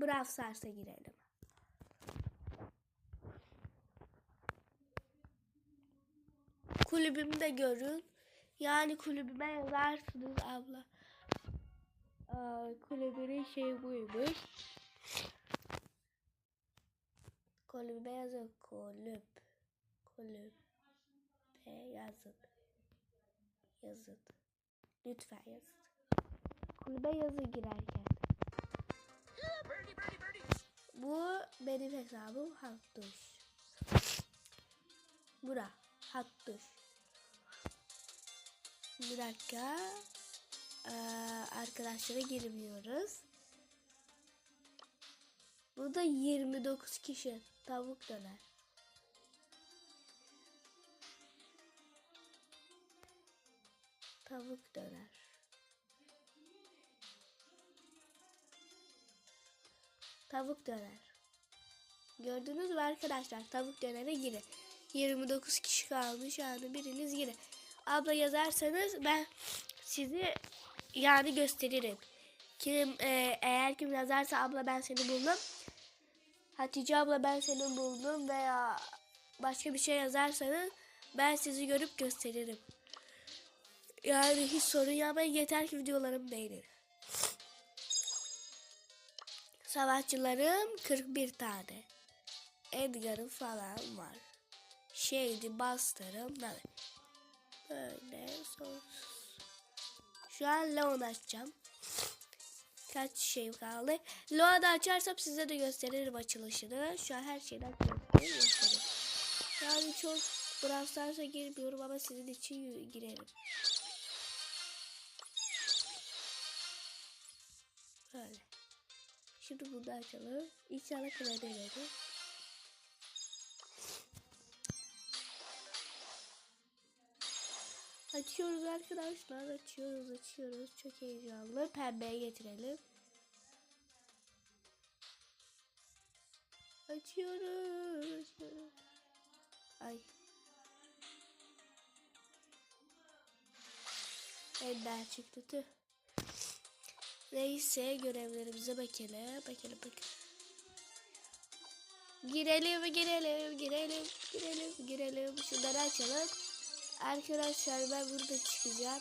Brawl Stars'a girelim. Kulübümü de görün. Yani kulübüme yazarsınız abla. Aa, kulübünün şey buymuş. Kulübe yazın. Kulüp. Kulübe yazın. Yazın. Lütfen yazın. Kulübe yazın girerken. Bu benim hesabım Hattuş. Bura Hattuş. Bir dakika. Ee, arkadaşlara girmiyoruz. Burada 29 kişi tavuk döner. Tavuk döner. Tavuk döner. Gördünüz mü arkadaşlar? Tavuk dönere girin. 29 kişi kalmış yani biriniz girin. Abla yazarsanız ben sizi yani gösteririm. Kim e, eğer kim yazarsa abla ben seni buldum. Hatice abla ben seni buldum veya başka bir şey yazarsanız ben sizi görüp gösteririm. Yani hiç sorun yapmayın yeter ki videolarımı beğenin. Savaşçılarım 41 tane. Edgar'ım falan var. Şeydi bastırım. Evet. Böyle sonsuz. Şu an Leon açacağım. Kaç şey kaldı. Leon'u açarsam size de gösteririm açılışını. Şu an her şeyden gösteririm. Yani çok Brawl girmiyorum ama sizin için girerim. Şimdi bunu açalım. İnşallah kadar demedi. Açıyoruz arkadaşlar. Açıyoruz açıyoruz. Çok heyecanlı. Pembeye getirelim. Açıyoruz. açıyoruz. Ay. Ender çıktı tüh. Neyse görevlerimize bakalım. Bakalım bakalım. Girelim girelim girelim girelim girelim. Şunları açalım. Arkadaşlar ben burada çıkacağım.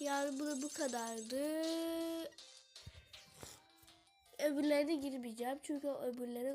Yani bu bu kadardı. Öbürlerine girmeyeceğim çünkü öbürleri